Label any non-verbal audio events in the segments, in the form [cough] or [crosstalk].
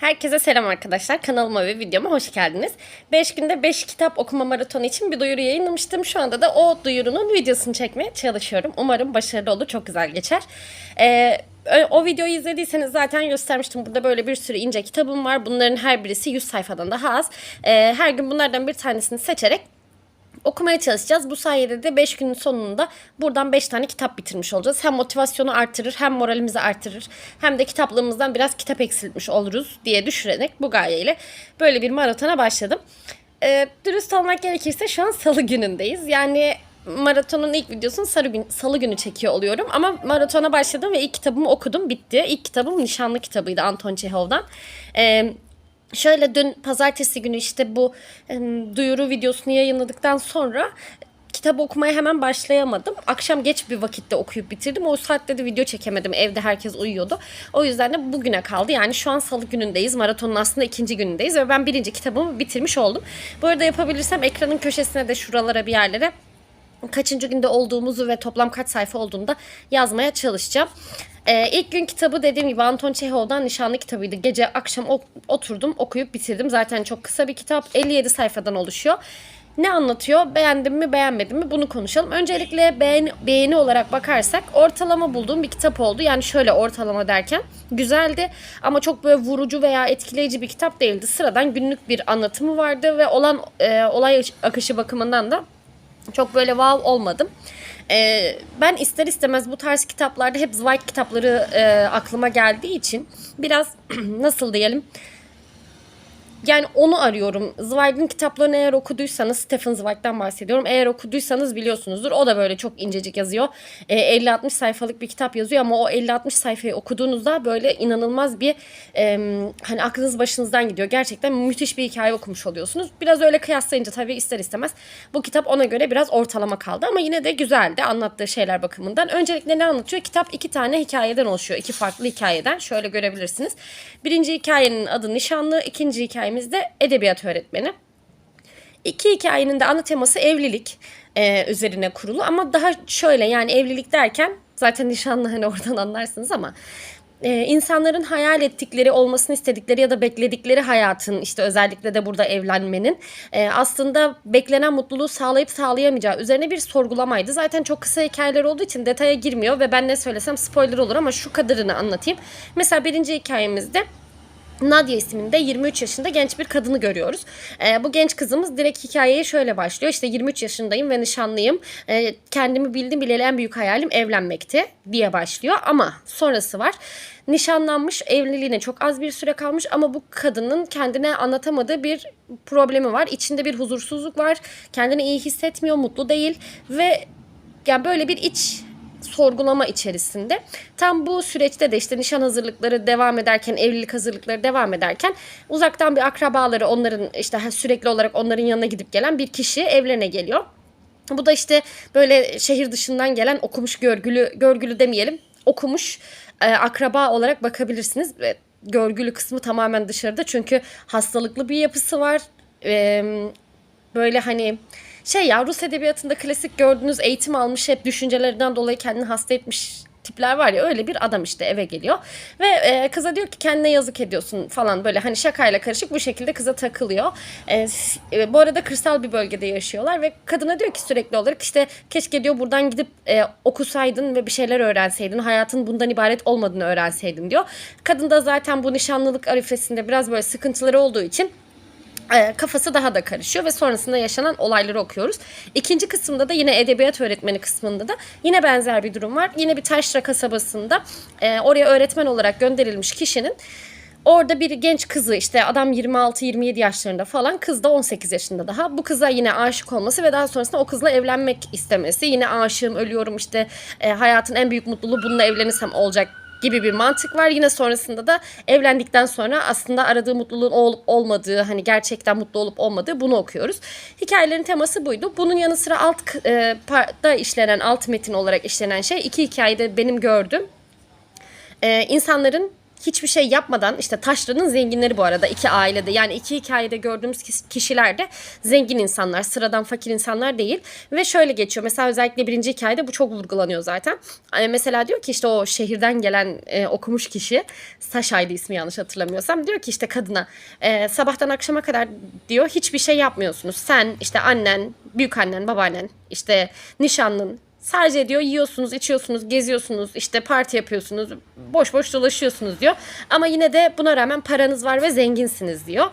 Herkese selam arkadaşlar. Kanalıma ve videoma hoş geldiniz. 5 günde 5 kitap okuma maratonu için bir duyuru yayınlamıştım. Şu anda da o duyurunun videosunu çekmeye çalışıyorum. Umarım başarılı olur, çok güzel geçer. Ee, o videoyu izlediyseniz zaten göstermiştim. Burada böyle bir sürü ince kitabım var. Bunların her birisi 100 sayfadan daha az. Ee, her gün bunlardan bir tanesini seçerek okumaya çalışacağız. Bu sayede de 5 günün sonunda buradan 5 tane kitap bitirmiş olacağız. Hem motivasyonu artırır hem moralimizi artırır. Hem de kitaplığımızdan biraz kitap eksiltmiş oluruz diye düşünerek bu gayeyle böyle bir maratona başladım. Ee, dürüst olmak gerekirse şu an salı günündeyiz. Yani maratonun ilk videosunu salı, gün, salı günü çekiyor oluyorum. Ama maratona başladım ve ilk kitabımı okudum bitti. İlk kitabım Nişanlı kitabıydı Anton Çehov'dan. Ee, Şöyle dün pazartesi günü işte bu duyuru videosunu yayınladıktan sonra kitap okumaya hemen başlayamadım. Akşam geç bir vakitte okuyup bitirdim. O saatte de video çekemedim. Evde herkes uyuyordu. O yüzden de bugüne kaldı. Yani şu an salı günündeyiz. Maratonun aslında ikinci günündeyiz ve ben birinci kitabımı bitirmiş oldum. Bu arada yapabilirsem ekranın köşesine de şuralara bir yerlere kaçıncı günde olduğumuzu ve toplam kaç sayfa olduğunu da yazmaya çalışacağım. Ee, ilk gün kitabı dediğim gibi Anton Çehov'dan Nişanlı kitabıydı. Gece akşam oturdum okuyup bitirdim. Zaten çok kısa bir kitap. 57 sayfadan oluşuyor. Ne anlatıyor? Beğendim mi beğenmedim mi? Bunu konuşalım. Öncelikle beğeni, beğeni olarak bakarsak ortalama bulduğum bir kitap oldu. Yani şöyle ortalama derken güzeldi ama çok böyle vurucu veya etkileyici bir kitap değildi. Sıradan günlük bir anlatımı vardı ve olan e, olay akışı bakımından da çok böyle wow olmadım. Ee, ben ister istemez bu tarz kitaplarda hep Zweig kitapları e, aklıma geldiği için biraz [clears throat] nasıl diyelim yani onu arıyorum. Zweig'in kitaplarını eğer okuduysanız, Stephen Zweig'den bahsediyorum. Eğer okuduysanız biliyorsunuzdur. O da böyle çok incecik yazıyor. Ee, 50-60 sayfalık bir kitap yazıyor ama o 50-60 sayfayı okuduğunuzda böyle inanılmaz bir e, hani aklınız başınızdan gidiyor. Gerçekten müthiş bir hikaye okumuş oluyorsunuz. Biraz öyle kıyaslayınca tabii ister istemez bu kitap ona göre biraz ortalama kaldı ama yine de güzeldi anlattığı şeyler bakımından. Öncelikle ne anlatıyor? Kitap iki tane hikayeden oluşuyor. iki farklı hikayeden. Şöyle görebilirsiniz. Birinci hikayenin adı Nişanlı, ikinci hikayemiz de Edebiyat Öğretmeni. İki hikayenin de ana teması evlilik e, üzerine kurulu ama daha şöyle yani evlilik derken zaten nişanlı hani oradan anlarsınız ama e, insanların hayal ettikleri olmasını istedikleri ya da bekledikleri hayatın işte özellikle de burada evlenmenin e, aslında beklenen mutluluğu sağlayıp sağlayamayacağı üzerine bir sorgulamaydı. Zaten çok kısa hikayeler olduğu için detaya girmiyor ve ben ne söylesem spoiler olur ama şu kadarını anlatayım. Mesela birinci hikayemizde Nadia isminde 23 yaşında genç bir kadını görüyoruz. Ee, bu genç kızımız direkt hikayeye şöyle başlıyor. İşte 23 yaşındayım ve nişanlıyım. Ee, kendimi bildim bileli en büyük hayalim evlenmekti diye başlıyor. Ama sonrası var. Nişanlanmış, evliliğine çok az bir süre kalmış ama bu kadının kendine anlatamadığı bir problemi var. İçinde bir huzursuzluk var. Kendini iyi hissetmiyor, mutlu değil ve yani böyle bir iç sorgulama içerisinde. Tam bu süreçte de işte nişan hazırlıkları devam ederken, evlilik hazırlıkları devam ederken uzaktan bir akrabaları onların işte sürekli olarak onların yanına gidip gelen bir kişi evlerine geliyor. Bu da işte böyle şehir dışından gelen okumuş görgülü, görgülü demeyelim, okumuş e, akraba olarak bakabilirsiniz. Ve Görgülü kısmı tamamen dışarıda çünkü hastalıklı bir yapısı var. E, böyle hani şey ya Rus edebiyatında klasik gördüğünüz eğitim almış hep düşüncelerinden dolayı kendini hasta etmiş tipler var ya öyle bir adam işte eve geliyor ve e, kıza diyor ki kendine yazık ediyorsun falan böyle hani şakayla karışık bu şekilde kıza takılıyor. E, e, bu arada kırsal bir bölgede yaşıyorlar ve kadına diyor ki sürekli olarak işte keşke diyor buradan gidip e, okusaydın ve bir şeyler öğrenseydin hayatın bundan ibaret olmadığını öğrenseydin diyor. Kadın da zaten bu nişanlılık arifesinde biraz böyle sıkıntıları olduğu için kafası daha da karışıyor ve sonrasında yaşanan olayları okuyoruz. İkinci kısımda da yine edebiyat öğretmeni kısmında da yine benzer bir durum var. Yine bir taşra kasabasında e, oraya öğretmen olarak gönderilmiş kişinin Orada bir genç kızı işte adam 26-27 yaşlarında falan kız da 18 yaşında daha. Bu kıza yine aşık olması ve daha sonrasında o kızla evlenmek istemesi. Yine aşığım ölüyorum işte e, hayatın en büyük mutluluğu bununla evlenirsem olacak gibi bir mantık var. Yine sonrasında da evlendikten sonra aslında aradığı mutluluğun olup olmadığı, hani gerçekten mutlu olup olmadığı bunu okuyoruz. Hikayelerin teması buydu. Bunun yanı sıra alt e, partta işlenen, alt metin olarak işlenen şey iki hikayede benim gördüğüm e, insanların hiçbir şey yapmadan işte taşranın zenginleri bu arada iki ailede yani iki hikayede gördüğümüz kişiler de zengin insanlar sıradan fakir insanlar değil. Ve şöyle geçiyor mesela özellikle birinci hikayede bu çok vurgulanıyor zaten. Mesela diyor ki işte o şehirden gelen e, okumuş kişi Saşa'ydı ismi yanlış hatırlamıyorsam diyor ki işte kadına e, sabahtan akşama kadar diyor hiçbir şey yapmıyorsunuz. Sen işte annen büyük annen babaannen işte nişanlın Sadece diyor yiyorsunuz, içiyorsunuz, geziyorsunuz, işte parti yapıyorsunuz, boş boş dolaşıyorsunuz diyor. Ama yine de buna rağmen paranız var ve zenginsiniz diyor.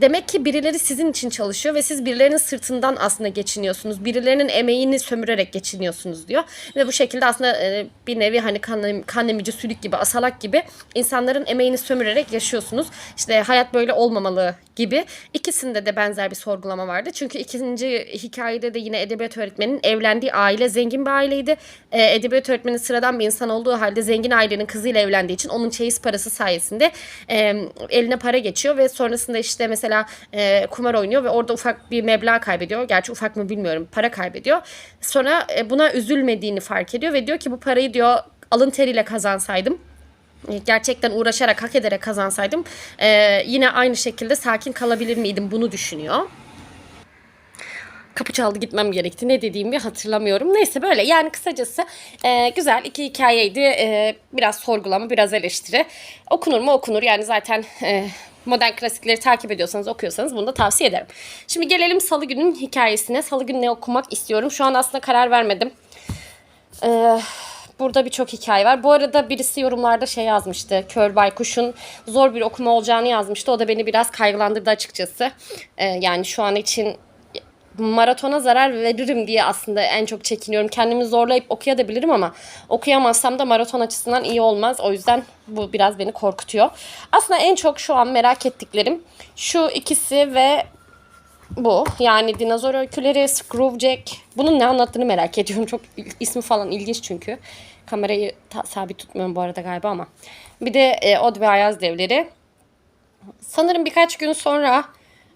Demek ki birileri sizin için çalışıyor ve siz birilerinin sırtından aslında geçiniyorsunuz. Birilerinin emeğini sömürerek geçiniyorsunuz diyor. Ve bu şekilde aslında e, bir nevi hani kan, kan emici sülük gibi, asalak gibi insanların emeğini sömürerek yaşıyorsunuz. İşte hayat böyle olmamalı gibi. İkisinde de benzer bir sorgulama vardı. Çünkü ikinci hikayede de yine edebiyat öğretmeninin evlendiği aile zengin bir aileydi. E, edebiyat öğretmeni sıradan bir insan olduğu halde zengin ailenin kızıyla evlendiği için onun çeyiz parası sayesinde e, eline para geçiyor ve sonrasında işte mesela e, kumar oynuyor ve orada ufak bir meblağ kaybediyor. Gerçi ufak mı bilmiyorum para kaybediyor. Sonra e, buna üzülmediğini fark ediyor ve diyor ki bu parayı diyor alın teriyle kazansaydım e, gerçekten uğraşarak hak ederek kazansaydım e, yine aynı şekilde sakin kalabilir miydim bunu düşünüyor. Kapı çaldı gitmem gerekti. Ne dediğimi hatırlamıyorum. Neyse böyle yani kısacası e, güzel iki hikayeydi. E, biraz sorgulama, biraz eleştiri. Okunur mu okunur yani zaten e, modern klasikleri takip ediyorsanız okuyorsanız bunu da tavsiye ederim. Şimdi gelelim Salı günün hikayesine. Salı günü ne okumak istiyorum? Şu an aslında karar vermedim. Ee, burada birçok hikaye var. Bu arada birisi yorumlarda şey yazmıştı. Kör Baykuş'un zor bir okuma olacağını yazmıştı. O da beni biraz kaygılandırdı açıkçası. Ee, yani şu an için maratona zarar veririm diye aslında en çok çekiniyorum. Kendimi zorlayıp okuyabilirim ama okuyamazsam da maraton açısından iyi olmaz. O yüzden bu biraz beni korkutuyor. Aslında en çok şu an merak ettiklerim şu ikisi ve bu. Yani dinozor öyküleri, Screwjack. Bunun ne anlattığını merak ediyorum. Çok ismi falan ilginç çünkü. Kamerayı sabit tutmuyorum bu arada galiba ama. Bir de e, Od ve Ayaz Devleri. Sanırım birkaç gün sonra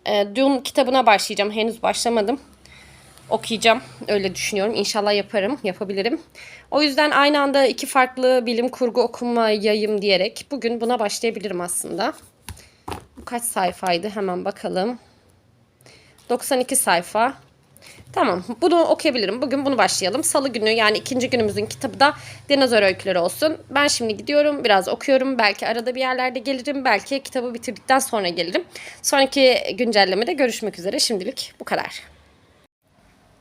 e, Dune kitabına başlayacağım. Henüz başlamadım. Okuyacağım. Öyle düşünüyorum. İnşallah yaparım. Yapabilirim. O yüzden aynı anda iki farklı bilim kurgu okumayayım diyerek bugün buna başlayabilirim aslında. Bu kaç sayfaydı? Hemen bakalım. 92 sayfa. Tamam bunu okuyabilirim. Bugün bunu başlayalım. Salı günü yani ikinci günümüzün kitabı da dinozor öyküleri olsun. Ben şimdi gidiyorum biraz okuyorum. Belki arada bir yerlerde gelirim. Belki kitabı bitirdikten sonra gelirim. Sonraki güncellemede görüşmek üzere. Şimdilik bu kadar.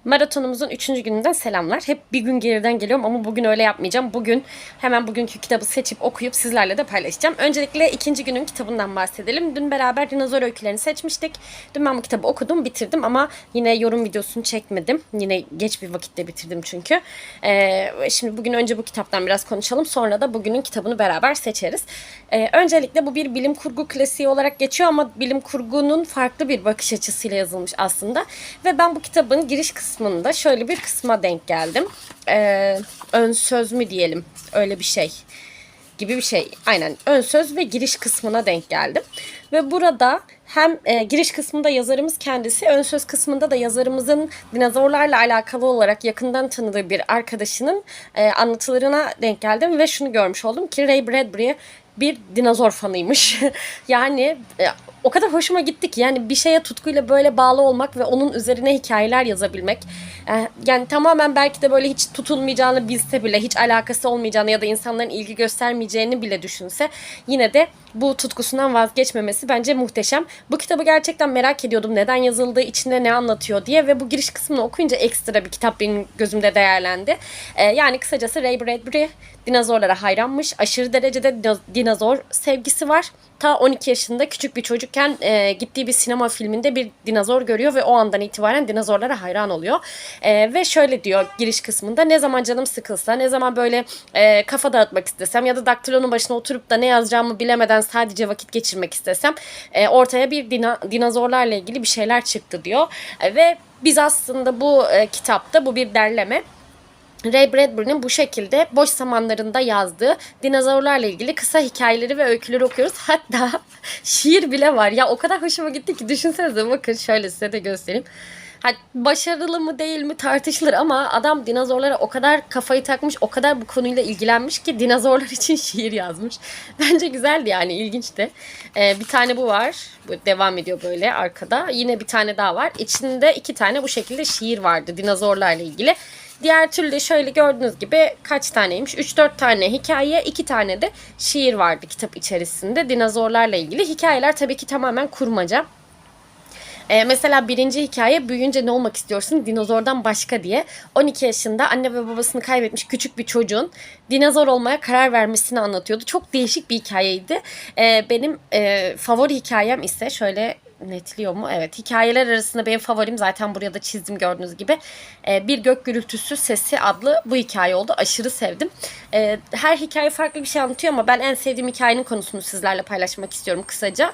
Maratonumuzun 3. gününden selamlar. Hep bir gün geriden geliyorum ama bugün öyle yapmayacağım. Bugün hemen bugünkü kitabı seçip okuyup sizlerle de paylaşacağım. Öncelikle ikinci günün kitabından bahsedelim. Dün beraber dinozor öykülerini seçmiştik. Dün ben bu kitabı okudum, bitirdim ama yine yorum videosunu çekmedim. Yine geç bir vakitte bitirdim çünkü. Ee, şimdi bugün önce bu kitaptan biraz konuşalım. Sonra da bugünün kitabını beraber seçeriz. Ee, öncelikle bu bir bilim kurgu klasiği olarak geçiyor ama bilim kurgunun farklı bir bakış açısıyla yazılmış aslında. Ve ben bu kitabın giriş kısmında şöyle bir kısma denk geldim. Ee, ön söz mü diyelim öyle bir şey gibi bir şey. Aynen ön söz ve giriş kısmına denk geldim. Ve burada hem e, giriş kısmında yazarımız kendisi, ön söz kısmında da yazarımızın dinozorlarla alakalı olarak yakından tanıdığı bir arkadaşının e, anlatılarına denk geldim ve şunu görmüş oldum ki Ray Bradbury bir dinozor fanıymış. [laughs] yani e, o kadar hoşuma gitti ki yani bir şeye tutkuyla böyle bağlı olmak ve onun üzerine hikayeler yazabilmek. E, yani tamamen belki de böyle hiç tutulmayacağını bilse bile hiç alakası olmayacağını ya da insanların ilgi göstermeyeceğini bile düşünse yine de bu tutkusundan vazgeçmemesi bence muhteşem. Bu kitabı gerçekten merak ediyordum neden yazıldığı, içinde ne anlatıyor diye ve bu giriş kısmını okuyunca ekstra bir kitap benim gözümde değerlendi. E, yani kısacası Ray Bradbury dinozorlara hayranmış. Aşırı derecede dino- dinozor sevgisi var. Ta 12 yaşında küçük bir çocukken e, gittiği bir sinema filminde bir dinozor görüyor ve o andan itibaren dinozorlara hayran oluyor. E, ve şöyle diyor giriş kısmında ne zaman canım sıkılsa, ne zaman böyle e, kafa dağıtmak istesem ya da daktilonun başına oturup da ne yazacağımı bilemeden sadece vakit geçirmek istesem e, ortaya bir dina- dinozorlarla ilgili bir şeyler çıktı diyor. E, ve biz aslında bu e, kitapta bu bir derleme. Ray Bradbury'nin bu şekilde boş zamanlarında yazdığı dinozorlarla ilgili kısa hikayeleri ve öyküleri okuyoruz. [laughs] Hatta şiir bile var. Ya o kadar hoşuma gitti ki düşünsenize bakın şöyle size de göstereyim. Ha, başarılı mı değil mi tartışılır ama adam dinozorlara o kadar kafayı takmış, o kadar bu konuyla ilgilenmiş ki dinozorlar [laughs] için şiir yazmış. Bence güzeldi yani ilginçti. Ee, bir tane bu var. Bu devam ediyor böyle arkada. Yine bir tane daha var. İçinde iki tane bu şekilde şiir vardı dinozorlarla ilgili. Diğer türlü şöyle gördüğünüz gibi kaç taneymiş? 3-4 tane hikaye, 2 tane de şiir vardı kitap içerisinde dinozorlarla ilgili. Hikayeler tabii ki tamamen kurmaca. Ee, mesela birinci hikaye büyüyünce ne olmak istiyorsun dinozordan başka diye 12 yaşında anne ve babasını kaybetmiş küçük bir çocuğun dinozor olmaya karar vermesini anlatıyordu. Çok değişik bir hikayeydi. Ee, benim e, favori hikayem ise şöyle netliyor mu? Evet. Hikayeler arasında benim favorim zaten buraya da çizdim gördüğünüz gibi. Ee, bir Gök Gürültüsü Sesi adlı bu hikaye oldu. Aşırı sevdim. Ee, her hikaye farklı bir şey anlatıyor ama ben en sevdiğim hikayenin konusunu sizlerle paylaşmak istiyorum kısaca.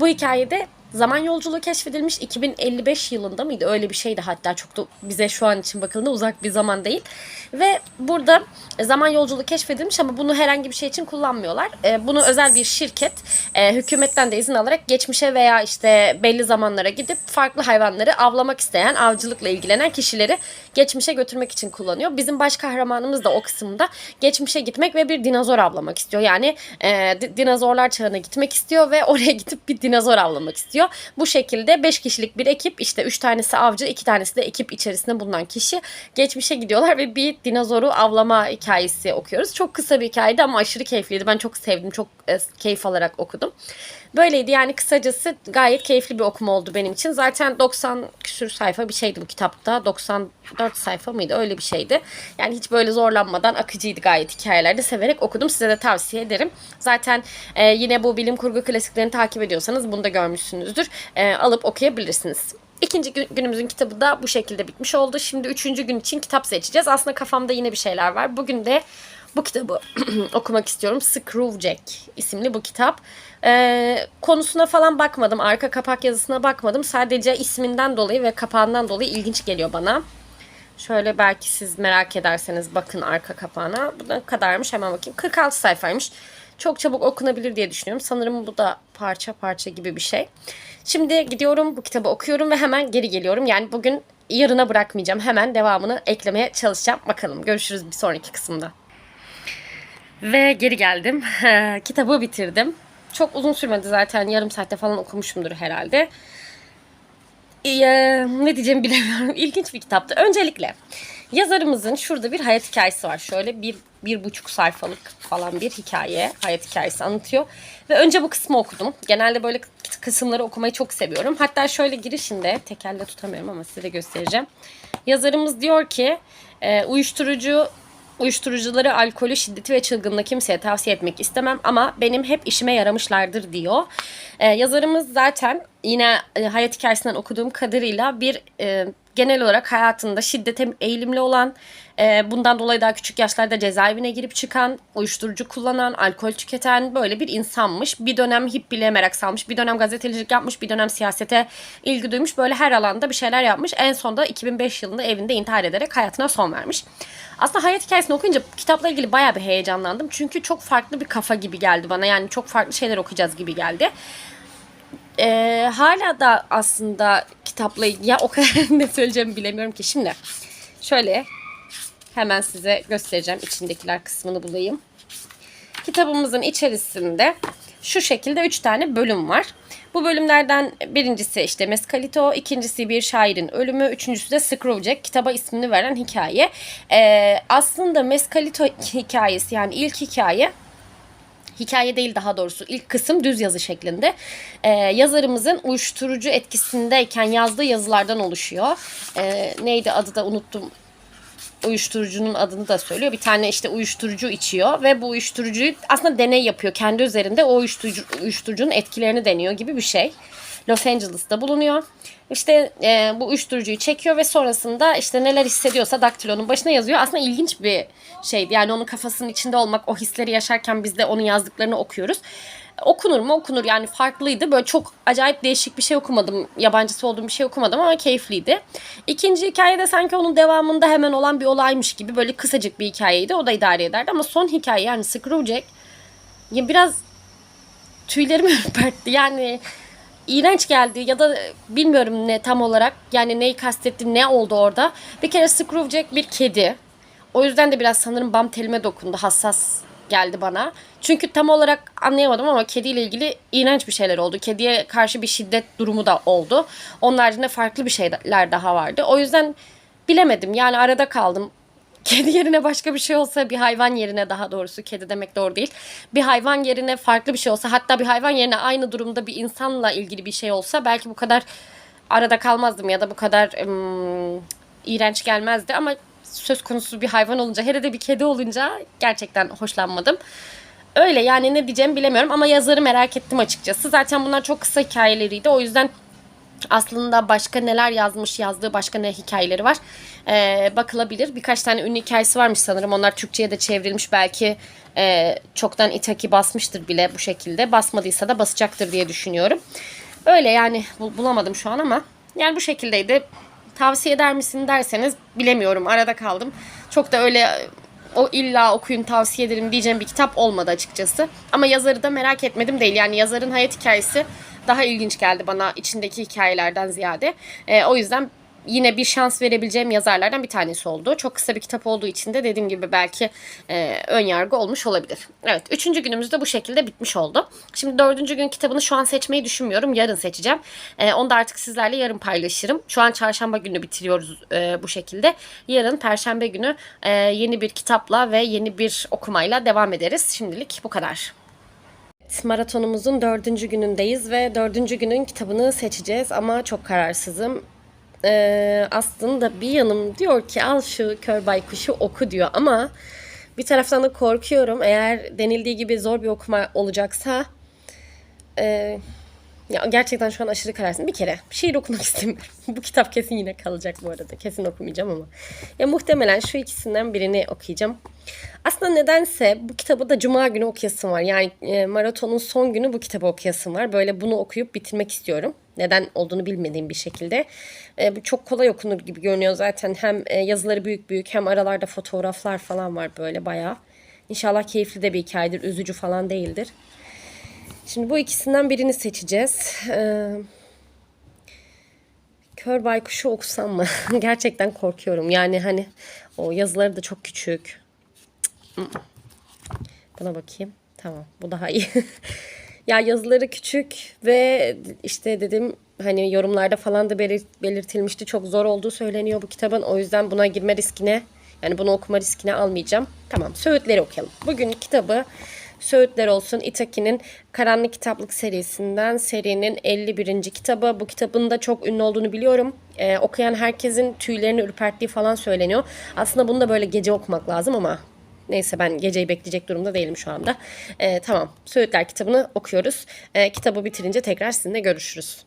Bu hikayede Zaman yolculuğu keşfedilmiş 2055 yılında mıydı? Öyle bir şeydi hatta çok da bize şu an için bakıldığında uzak bir zaman değil. Ve burada zaman yolculuğu keşfedilmiş ama bunu herhangi bir şey için kullanmıyorlar. Ee, bunu özel bir şirket e, hükümetten de izin alarak geçmişe veya işte belli zamanlara gidip farklı hayvanları avlamak isteyen, avcılıkla ilgilenen kişileri geçmişe götürmek için kullanıyor. Bizim baş kahramanımız da o kısımda geçmişe gitmek ve bir dinozor avlamak istiyor. Yani e, di- dinozorlar çağına gitmek istiyor ve [laughs] oraya gidip bir dinozor avlamak istiyor. Bu şekilde 5 kişilik bir ekip işte 3 tanesi avcı 2 tanesi de ekip içerisinde bulunan kişi geçmişe gidiyorlar ve bir dinozoru avlama hikayesi okuyoruz. Çok kısa bir hikayeydi ama aşırı keyifliydi. Ben çok sevdim. Çok e, keyif alarak okudum. Böyleydi yani kısacası gayet keyifli bir okuma oldu benim için. Zaten 90 küsür sayfa bir şeydi bu kitapta. 94 sayfa mıydı öyle bir şeydi. Yani hiç böyle zorlanmadan akıcıydı gayet hikayelerde severek okudum. Size de tavsiye ederim. Zaten e, yine bu bilim kurgu klasiklerini takip ediyorsanız bunu da görmüşsünüzdür. E, alıp okuyabilirsiniz. İkinci gün- günümüzün kitabı da bu şekilde bitmiş oldu. Şimdi üçüncü gün için kitap seçeceğiz. Aslında kafamda yine bir şeyler var. Bugün de bu kitabı [clears throat] okumak istiyorum. Screwjack isimli bu kitap. Ee, konusuna falan bakmadım. Arka kapak yazısına bakmadım. Sadece isminden dolayı ve kapağından dolayı ilginç geliyor bana. Şöyle belki siz merak ederseniz bakın arka kapağına. Bu ne kadarmış hemen bakayım. 46 sayfaymış. Çok çabuk okunabilir diye düşünüyorum. Sanırım bu da parça parça gibi bir şey. Şimdi gidiyorum bu kitabı okuyorum ve hemen geri geliyorum. Yani bugün yarına bırakmayacağım. Hemen devamını eklemeye çalışacağım. Bakalım görüşürüz bir sonraki kısımda. Ve geri geldim. [laughs] Kitabı bitirdim. Çok uzun sürmedi zaten. Yarım saatte falan okumuşumdur herhalde. Ee, ne diyeceğimi bilemiyorum. [laughs] İlginç bir kitaptı. Öncelikle yazarımızın şurada bir hayat hikayesi var. Şöyle bir, bir buçuk sayfalık falan bir hikaye. Hayat hikayesi anlatıyor. Ve önce bu kısmı okudum. Genelde böyle kısımları okumayı çok seviyorum. Hatta şöyle girişinde tekelle tutamıyorum ama size de göstereceğim. Yazarımız diyor ki e, uyuşturucu Uyuşturucuları, alkolü, şiddeti ve çılgınlığı kimseye tavsiye etmek istemem ama benim hep işime yaramışlardır diyor. Ee, yazarımız zaten yine e, hayat hikayesinden okuduğum kadarıyla bir e, genel olarak hayatında şiddete eğilimli olan, e, bundan dolayı daha küçük yaşlarda cezaevine girip çıkan, uyuşturucu kullanan, alkol tüketen böyle bir insanmış. Bir dönem hippiyle merak salmış, bir dönem gazetecilik yapmış, bir dönem siyasete ilgi duymuş. Böyle her alanda bir şeyler yapmış. En sonunda 2005 yılında evinde intihar ederek hayatına son vermiş. Aslında hayat hikayesini okuyunca kitapla ilgili bayağı bir heyecanlandım. Çünkü çok farklı bir kafa gibi geldi bana. Yani çok farklı şeyler okuyacağız gibi geldi. Ee, hala da aslında kitapla ilgili ya o kadar [laughs] ne söyleyeceğimi bilemiyorum ki. Şimdi şöyle hemen size göstereceğim içindekiler kısmını bulayım. Kitabımızın içerisinde şu şekilde 3 tane bölüm var. Bu bölümlerden birincisi işte Mescalito, ikincisi bir şairin ölümü, üçüncüsü de Screwjack kitaba ismini veren hikaye. Ee, aslında Mescalito hikayesi yani ilk hikaye hikaye değil daha doğrusu ilk kısım düz yazı şeklinde. Ee, yazarımızın uyuşturucu etkisindeyken yazdığı yazılardan oluşuyor. Ee, neydi adı da unuttum uyuşturucunun adını da söylüyor. Bir tane işte uyuşturucu içiyor ve bu uyuşturucuyu aslında deney yapıyor. Kendi üzerinde o uyuşturucu, uyuşturucunun etkilerini deniyor gibi bir şey. Los Angeles'ta bulunuyor. İşte e, bu uyuşturucuyu çekiyor ve sonrasında işte neler hissediyorsa daktilonun başına yazıyor. Aslında ilginç bir şeydi. Yani onun kafasının içinde olmak, o hisleri yaşarken biz de onun yazdıklarını okuyoruz. Okunur mu? Okunur. Yani farklıydı. Böyle çok acayip değişik bir şey okumadım. Yabancısı olduğum bir şey okumadım ama keyifliydi. İkinci hikayede sanki onun devamında hemen olan bir olaymış gibi böyle kısacık bir hikayeydi. O da idare ederdi ama son hikaye yani Screwjack ya biraz tüylerimi [laughs] ürpertti. Yani iğrenç geldi ya da bilmiyorum ne tam olarak yani neyi kastetti ne oldu orada. Bir kere Screwjack bir kedi. O yüzden de biraz sanırım bam telime dokundu. Hassas geldi bana. Çünkü tam olarak anlayamadım ama kediyle ilgili iğrenç bir şeyler oldu. Kediye karşı bir şiddet durumu da oldu. Onun haricinde farklı bir şeyler daha vardı. O yüzden bilemedim. Yani arada kaldım. Kedi yerine başka bir şey olsa bir hayvan yerine daha doğrusu kedi demek doğru değil. Bir hayvan yerine farklı bir şey olsa hatta bir hayvan yerine aynı durumda bir insanla ilgili bir şey olsa belki bu kadar arada kalmazdım ya da bu kadar ım, iğrenç gelmezdi ama söz konusu bir hayvan olunca hele de bir kedi olunca gerçekten hoşlanmadım. Öyle yani ne diyeceğimi bilemiyorum ama yazarı merak ettim açıkçası. Zaten bunlar çok kısa hikayeleriydi. O yüzden aslında başka neler yazmış, yazdığı başka ne hikayeleri var ee, bakılabilir. Birkaç tane ünlü hikayesi varmış sanırım. Onlar Türkçe'ye de çevrilmiş. Belki e, çoktan Itaki basmıştır bile bu şekilde. Basmadıysa da basacaktır diye düşünüyorum. Öyle yani bul- bulamadım şu an ama yani bu şekildeydi. Tavsiye eder misin derseniz bilemiyorum. Arada kaldım. Çok da öyle o illa okuyun tavsiye ederim diyeceğim bir kitap olmadı açıkçası. Ama yazarı da merak etmedim değil. Yani yazarın hayat hikayesi daha ilginç geldi bana içindeki hikayelerden ziyade. Ee, o yüzden yine bir şans verebileceğim yazarlardan bir tanesi oldu. Çok kısa bir kitap olduğu için de dediğim gibi belki e, ön yargı olmuş olabilir. Evet üçüncü günümüz de bu şekilde bitmiş oldu. Şimdi dördüncü gün kitabını şu an seçmeyi düşünmüyorum. Yarın seçeceğim. E, onu da artık sizlerle yarın paylaşırım. Şu an çarşamba günü bitiriyoruz e, bu şekilde. Yarın perşembe günü e, yeni bir kitapla ve yeni bir okumayla devam ederiz. Şimdilik bu kadar. Maratonumuzun dördüncü günündeyiz ve dördüncü günün kitabını seçeceğiz ama çok kararsızım. Ee, aslında bir yanım diyor ki al şu kör baykuşu oku diyor ama bir taraftan da korkuyorum eğer denildiği gibi zor bir okuma olacaksa e, ya gerçekten şu an aşırı kararsın. Bir kere şiir okumak [laughs] istemiyorum. bu kitap kesin yine kalacak bu arada. Kesin okumayacağım ama. Ya muhtemelen şu ikisinden birini okuyacağım. Aslında nedense bu kitabı da cuma günü okuyasım var. Yani e, maratonun son günü bu kitabı okuyasım var. Böyle bunu okuyup bitirmek istiyorum. Neden olduğunu bilmediğim bir şekilde. E, bu çok kolay okunur gibi görünüyor zaten. Hem e, yazıları büyük büyük hem aralarda fotoğraflar falan var böyle bayağı. İnşallah keyifli de bir hikayedir. Üzücü falan değildir. Şimdi bu ikisinden birini seçeceğiz. Ee, Kör baykuşu okusam mı? [laughs] Gerçekten korkuyorum. Yani hani o yazıları da çok küçük. Buna bakayım. Tamam bu daha iyi. [laughs] ya yazıları küçük ve işte dedim hani yorumlarda falan da belir- belirtilmişti. Çok zor olduğu söyleniyor bu kitabın. O yüzden buna girme riskine yani bunu okuma riskine almayacağım. Tamam Söğütleri okuyalım. Bugün kitabı Söğütler olsun Itaki'nin Karanlık Kitaplık serisinden serinin 51. kitabı. Bu kitabın da çok ünlü olduğunu biliyorum. Ee, okuyan herkesin tüylerini ürperttiği falan söyleniyor. Aslında bunu da böyle gece okumak lazım ama Neyse ben geceyi bekleyecek durumda değilim şu anda. Ee, tamam Söğütler kitabını okuyoruz. Ee, kitabı bitirince tekrar sizinle görüşürüz.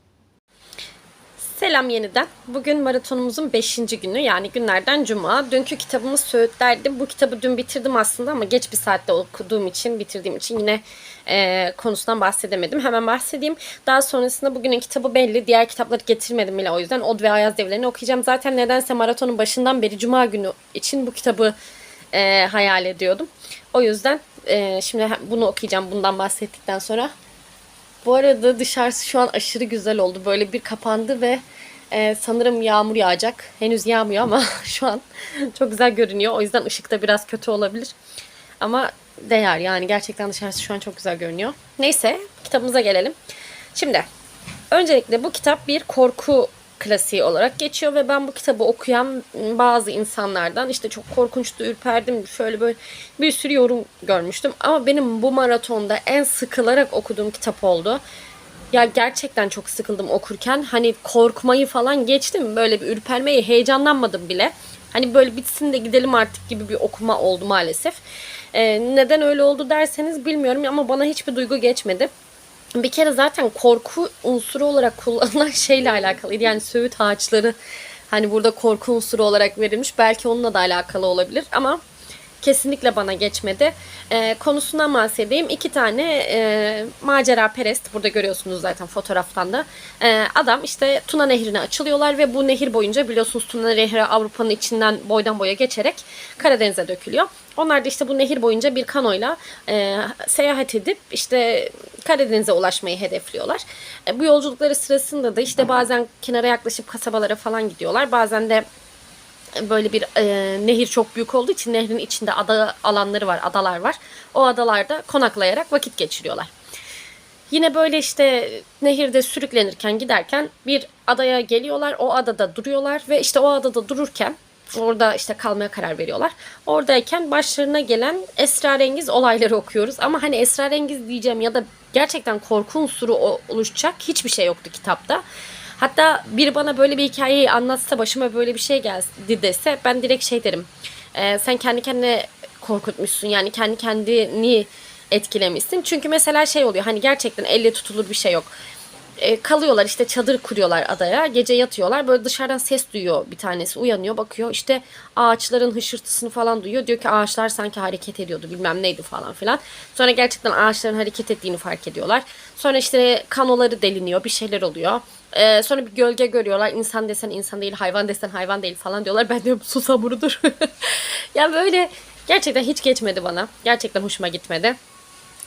Selam yeniden. Bugün maratonumuzun 5. günü yani günlerden cuma. Dünkü kitabımız Söğütler'di. Bu kitabı dün bitirdim aslında ama geç bir saatte okuduğum için, bitirdiğim için yine e, konusundan bahsedemedim. Hemen bahsedeyim. Daha sonrasında bugünün kitabı belli. Diğer kitapları getirmedim bile o yüzden Od ve Ayaz Devlerini okuyacağım. Zaten nedense maratonun başından beri cuma günü için bu kitabı e, hayal ediyordum. O yüzden e, şimdi bunu okuyacağım bundan bahsettikten sonra. Bu arada dışarısı şu an aşırı güzel oldu. Böyle bir kapandı ve e, sanırım yağmur yağacak. Henüz yağmıyor ama [laughs] şu an çok güzel görünüyor. O yüzden ışık da biraz kötü olabilir. Ama değer yani gerçekten dışarısı şu an çok güzel görünüyor. Neyse kitabımıza gelelim. Şimdi öncelikle bu kitap bir korku klasiği olarak geçiyor ve ben bu kitabı okuyan bazı insanlardan işte çok korkunçtu, ürperdim, şöyle böyle bir sürü yorum görmüştüm. Ama benim bu maratonda en sıkılarak okuduğum kitap oldu. Ya gerçekten çok sıkıldım okurken. Hani korkmayı falan geçtim. Böyle bir ürpermeyi heyecanlanmadım bile. Hani böyle bitsin de gidelim artık gibi bir okuma oldu maalesef. Ee, neden öyle oldu derseniz bilmiyorum ama bana hiçbir duygu geçmedi. Bir kere zaten korku unsuru olarak kullanılan [laughs] şeyle alakalıydı. Yani söğüt ağaçları hani burada korku unsuru olarak verilmiş. Belki onunla da alakalı olabilir ama kesinlikle bana geçmedi. E, konusundan bahsedeyim. İki tane e, macera perest burada görüyorsunuz zaten fotoğraftan da. E, adam işte Tuna Nehri'ne açılıyorlar ve bu nehir boyunca biliyorsunuz Tuna Nehri Avrupa'nın içinden boydan boya geçerek Karadeniz'e dökülüyor. Onlar da işte bu nehir boyunca bir kanoyla e, seyahat edip işte Karadeniz'e ulaşmayı hedefliyorlar. E, bu yolculukları sırasında da işte bazen kenara yaklaşıp kasabalara falan gidiyorlar. Bazen de böyle bir e, nehir çok büyük olduğu için nehrin içinde ada alanları var, adalar var. O adalarda konaklayarak vakit geçiriyorlar. Yine böyle işte nehirde sürüklenirken giderken bir adaya geliyorlar. O adada duruyorlar ve işte o adada dururken orada işte kalmaya karar veriyorlar. Oradayken başlarına gelen esrarengiz olayları okuyoruz. Ama hani esrarengiz diyeceğim ya da gerçekten korku unsuru oluşacak hiçbir şey yoktu kitapta. Hatta biri bana böyle bir hikayeyi anlatsa başıma böyle bir şey geldi dese ben direkt şey derim. "Ee, sen kendi kendine korkutmuşsun yani kendi kendini etkilemişsin. Çünkü mesela şey oluyor hani gerçekten elle tutulur bir şey yok. E, kalıyorlar işte çadır kuruyorlar adaya. Gece yatıyorlar. Böyle dışarıdan ses duyuyor bir tanesi. Uyanıyor bakıyor işte ağaçların hışırtısını falan duyuyor. Diyor ki ağaçlar sanki hareket ediyordu bilmem neydi falan filan. Sonra gerçekten ağaçların hareket ettiğini fark ediyorlar. Sonra işte kanoları deliniyor bir şeyler oluyor. E, sonra bir gölge görüyorlar. İnsan desen insan değil, hayvan desen hayvan değil falan diyorlar. Ben diyorum [laughs] susamurudur. ya böyle gerçekten hiç geçmedi bana. Gerçekten hoşuma gitmedi.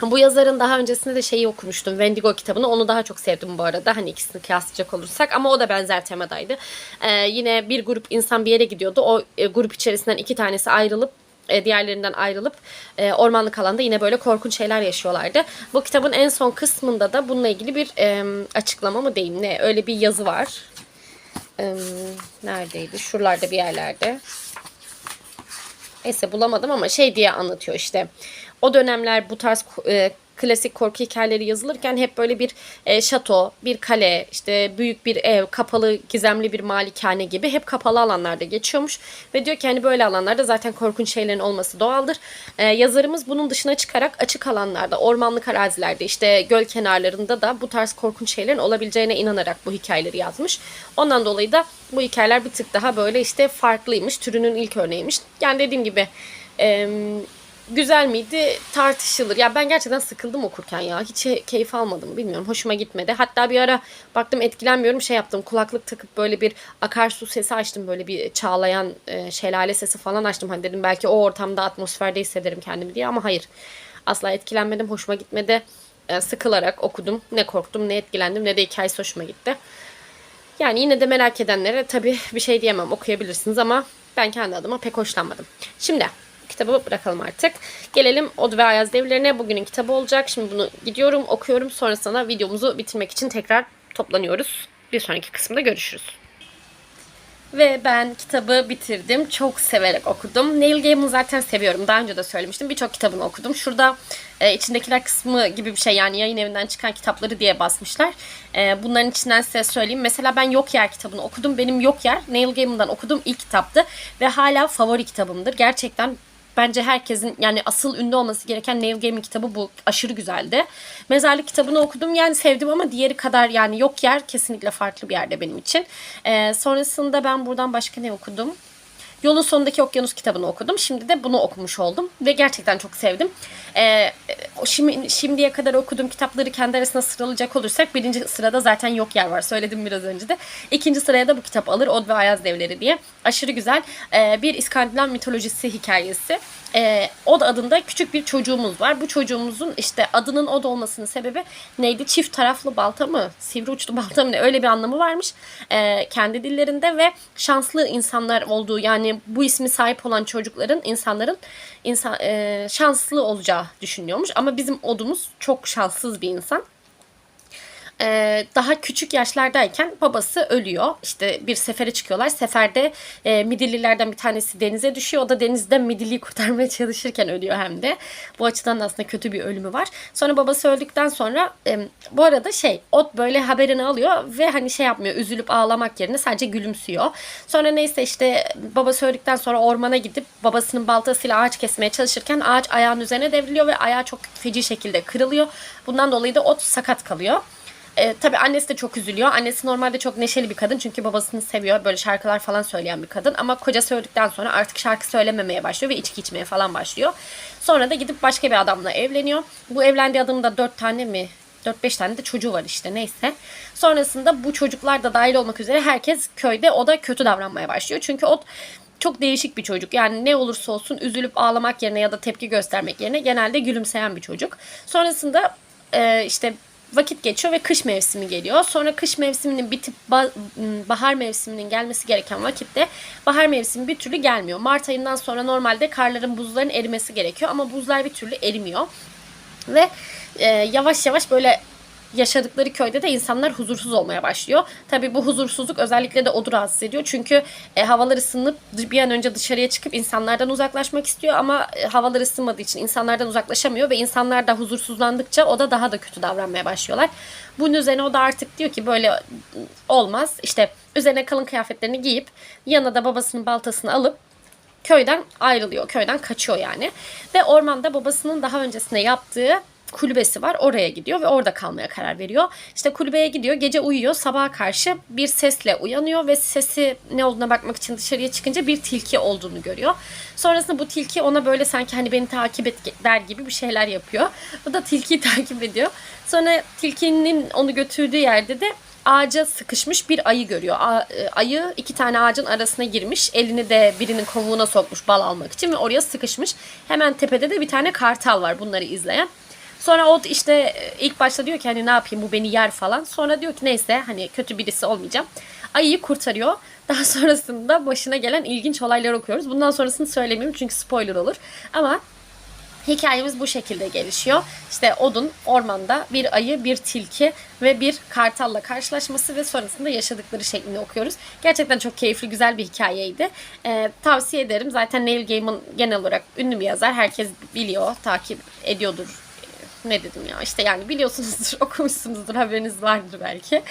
Bu yazarın daha öncesinde de şeyi okumuştum. Wendigo kitabını. Onu daha çok sevdim bu arada. Hani ikisini kıyaslayacak olursak. Ama o da benzer temadaydı. Ee, yine bir grup insan bir yere gidiyordu. O e, grup içerisinden iki tanesi ayrılıp e, diğerlerinden ayrılıp e, ormanlık alanda yine böyle korkunç şeyler yaşıyorlardı. Bu kitabın en son kısmında da bununla ilgili bir e, açıklama mı diyeyim ne öyle bir yazı var. E, neredeydi? Şuralarda bir yerlerde. Neyse bulamadım ama şey diye anlatıyor işte. O dönemler bu tarz e, klasik korku hikayeleri yazılırken hep böyle bir e, şato, bir kale, işte büyük bir ev, kapalı, gizemli bir malikane gibi hep kapalı alanlarda geçiyormuş. Ve diyor ki hani böyle alanlarda zaten korkunç şeylerin olması doğaldır. E, yazarımız bunun dışına çıkarak açık alanlarda, ormanlık arazilerde, işte göl kenarlarında da bu tarz korkunç şeylerin olabileceğine inanarak bu hikayeleri yazmış. Ondan dolayı da bu hikayeler bir tık daha böyle işte farklıymış, türünün ilk örneğiymiş. Yani dediğim gibi... güzel miydi tartışılır. Ya ben gerçekten sıkıldım okurken ya. Hiç keyif almadım bilmiyorum. Hoşuma gitmedi. Hatta bir ara baktım etkilenmiyorum şey yaptım. Kulaklık takıp böyle bir akarsu sesi açtım. Böyle bir çağlayan e, şelale sesi falan açtım. Hani dedim belki o ortamda atmosferde hissederim kendimi diye ama hayır. Asla etkilenmedim. Hoşuma gitmedi. E, sıkılarak okudum. Ne korktum ne etkilendim ne de hikayesi hoşuma gitti. Yani yine de merak edenlere tabii bir şey diyemem okuyabilirsiniz ama ben kendi adıma pek hoşlanmadım. Şimdi kitabı bırakalım artık. Gelelim Od ve Ayaz Devlerine. Bugünün kitabı olacak. Şimdi bunu gidiyorum, okuyorum. Sonrasında videomuzu bitirmek için tekrar toplanıyoruz. Bir sonraki kısımda görüşürüz. Ve ben kitabı bitirdim. Çok severek okudum. Neil Gaiman'ı zaten seviyorum. Daha önce de söylemiştim. Birçok kitabını okudum. Şurada e, içindekiler kısmı gibi bir şey yani yayın evinden çıkan kitapları diye basmışlar. E, bunların içinden size söyleyeyim. Mesela ben Yok Yer kitabını okudum. Benim Yok Yer Neil Gaiman'dan okuduğum ilk kitaptı. Ve hala favori kitabımdır. Gerçekten bence herkesin yani asıl ünlü olması gereken Neil Gaiman kitabı bu. Aşırı güzeldi. Mezarlık kitabını okudum. Yani sevdim ama diğeri kadar yani yok yer kesinlikle farklı bir yerde benim için. Ee, sonrasında ben buradan başka ne okudum? Yolun sonundaki okyanus kitabını okudum. Şimdi de bunu okumuş oldum. Ve gerçekten çok sevdim. Ee, şimdi, şimdiye kadar okuduğum kitapları kendi arasında sıralayacak olursak birinci sırada zaten yok yer var. Söyledim biraz önce de. İkinci sıraya da bu kitap alır. Od ve Ayaz Devleri diye. Aşırı güzel. Ee, bir İskandinav mitolojisi hikayesi. Ee, Od adında küçük bir çocuğumuz var. Bu çocuğumuzun işte adının Od olmasının sebebi neydi? Çift taraflı balta mı? Sivri uçlu balta mı? Öyle bir anlamı varmış. Ee, kendi dillerinde ve şanslı insanlar olduğu yani bu ismi sahip olan çocukların, insanların insan e, şanslı olacağı düşünüyormuş. Ama bizim Od'umuz çok şanssız bir insan e, daha küçük yaşlardayken babası ölüyor. İşte bir sefere çıkıyorlar. Seferde e, Midillilerden bir tanesi denize düşüyor. O da denizden Midilli'yi kurtarmaya çalışırken ölüyor hem de. Bu açıdan da aslında kötü bir ölümü var. Sonra babası öldükten sonra e, bu arada şey Ot böyle haberini alıyor ve hani şey yapmıyor. Üzülüp ağlamak yerine sadece gülümsüyor. Sonra neyse işte babası öldükten sonra ormana gidip babasının baltasıyla ağaç kesmeye çalışırken ağaç ayağının üzerine devriliyor ve ayağı çok feci şekilde kırılıyor. Bundan dolayı da Ot sakat kalıyor. E, tabii annesi de çok üzülüyor. Annesi normalde çok neşeli bir kadın çünkü babasını seviyor. Böyle şarkılar falan söyleyen bir kadın. Ama kocası öldükten sonra artık şarkı söylememeye başlıyor ve içki içmeye falan başlıyor. Sonra da gidip başka bir adamla evleniyor. Bu evlendiği adamın da dört tane mi 4-5 tane de çocuğu var işte neyse. Sonrasında bu çocuklar da dahil olmak üzere herkes köyde o da kötü davranmaya başlıyor. Çünkü o çok değişik bir çocuk. Yani ne olursa olsun üzülüp ağlamak yerine ya da tepki göstermek yerine genelde gülümseyen bir çocuk. Sonrasında e, işte vakit geçiyor ve kış mevsimi geliyor. Sonra kış mevsiminin bitip ba- bahar mevsiminin gelmesi gereken vakitte bahar mevsimi bir türlü gelmiyor. Mart ayından sonra normalde karların buzların erimesi gerekiyor ama buzlar bir türlü erimiyor. Ve e, yavaş yavaş böyle yaşadıkları köyde de insanlar huzursuz olmaya başlıyor. Tabii bu huzursuzluk özellikle de Od'u rahatsız ediyor. Çünkü e, havalar ısınıp bir an önce dışarıya çıkıp insanlardan uzaklaşmak istiyor ama e, havalar ısınmadığı için insanlardan uzaklaşamıyor ve insanlar da huzursuzlandıkça o da daha da kötü davranmaya başlıyorlar. Bunun üzerine o da artık diyor ki böyle olmaz. İşte üzerine kalın kıyafetlerini giyip yanına da babasının baltasını alıp köyden ayrılıyor. Köyden kaçıyor yani. Ve ormanda babasının daha öncesinde yaptığı kulübesi var. Oraya gidiyor ve orada kalmaya karar veriyor. İşte kulübeye gidiyor. Gece uyuyor. Sabaha karşı bir sesle uyanıyor ve sesi ne olduğuna bakmak için dışarıya çıkınca bir tilki olduğunu görüyor. Sonrasında bu tilki ona böyle sanki hani beni takip et der gibi bir şeyler yapıyor. O da tilkiyi [laughs] takip ediyor. Sonra tilkinin onu götürdüğü yerde de ağaca sıkışmış bir ayı görüyor. A- e, ayı iki tane ağacın arasına girmiş. Elini de birinin kovuğuna sokmuş bal almak için ve oraya sıkışmış. Hemen tepede de bir tane kartal var bunları izleyen. Sonra o işte e, ilk başta diyor ki hani ne yapayım bu beni yer falan. Sonra diyor ki neyse hani kötü birisi olmayacağım. Ayıyı kurtarıyor. [laughs] Daha sonrasında başına gelen ilginç olaylar okuyoruz. Bundan sonrasını söylemeyeyim çünkü spoiler olur. Ama Hikayemiz bu şekilde gelişiyor. İşte Odun ormanda bir ayı, bir tilki ve bir kartalla karşılaşması ve sonrasında yaşadıkları şeklini okuyoruz. Gerçekten çok keyifli, güzel bir hikayeydi. Ee, tavsiye ederim. Zaten Neil Gaiman genel olarak ünlü bir yazar. Herkes biliyor, takip ediyordur ne dedim ya işte yani biliyorsunuzdur [laughs] okumuşsunuzdur haberiniz vardır belki.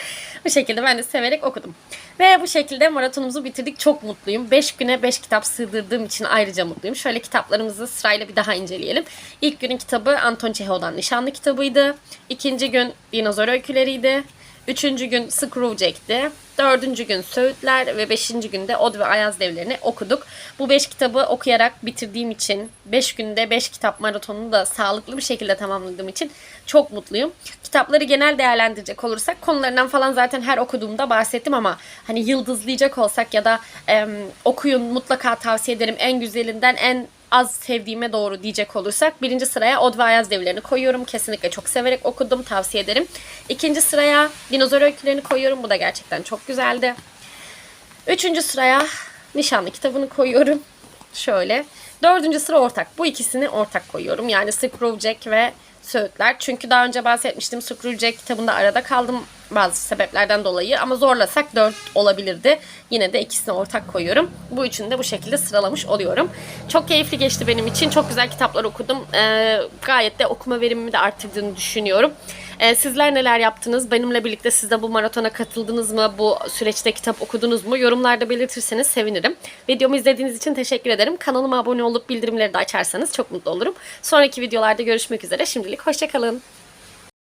Bu şekilde ben de severek okudum. Ve bu şekilde maratonumuzu bitirdik. Çok mutluyum. 5 güne 5 kitap sığdırdığım için ayrıca mutluyum. Şöyle kitaplarımızı sırayla bir daha inceleyelim. İlk günün kitabı Anton Çehov'dan Nişanlı kitabıydı. İkinci gün Dinozor öyküleriydi. Üçüncü gün Scrooge'ekti. Dördüncü gün Söğütler ve beşinci günde Od ve Ayaz Devlerini okuduk. Bu beş kitabı okuyarak bitirdiğim için, beş günde beş kitap maratonunu da sağlıklı bir şekilde tamamladığım için çok mutluyum. Kitapları genel değerlendirecek olursak konularından falan zaten her okuduğumda bahsettim ama hani yıldızlayacak olsak ya da em, okuyun mutlaka tavsiye ederim en güzelinden en az sevdiğime doğru diyecek olursak birinci sıraya Od ve Ayaz Devlerini koyuyorum. Kesinlikle çok severek okudum. Tavsiye ederim. İkinci sıraya Dinozor Öykülerini koyuyorum. Bu da gerçekten çok güzeldi. Üçüncü sıraya Nişanlı kitabını koyuyorum. Şöyle. Dördüncü sıra ortak. Bu ikisini ortak koyuyorum. Yani Scroogejack ve Söğütler. Çünkü daha önce bahsetmiştim Scroogejack kitabında arada kaldım bazı sebeplerden dolayı ama zorlasak 4 olabilirdi. Yine de ikisini ortak koyuyorum. Bu üçünü de bu şekilde sıralamış oluyorum. Çok keyifli geçti benim için. Çok güzel kitaplar okudum. Ee, gayet de okuma verimimi de arttırdığını düşünüyorum. Ee, sizler neler yaptınız? Benimle birlikte siz de bu maratona katıldınız mı? Bu süreçte kitap okudunuz mu? Yorumlarda belirtirseniz sevinirim. Videomu izlediğiniz için teşekkür ederim. Kanalıma abone olup bildirimleri de açarsanız çok mutlu olurum. Sonraki videolarda görüşmek üzere. Şimdilik hoşçakalın.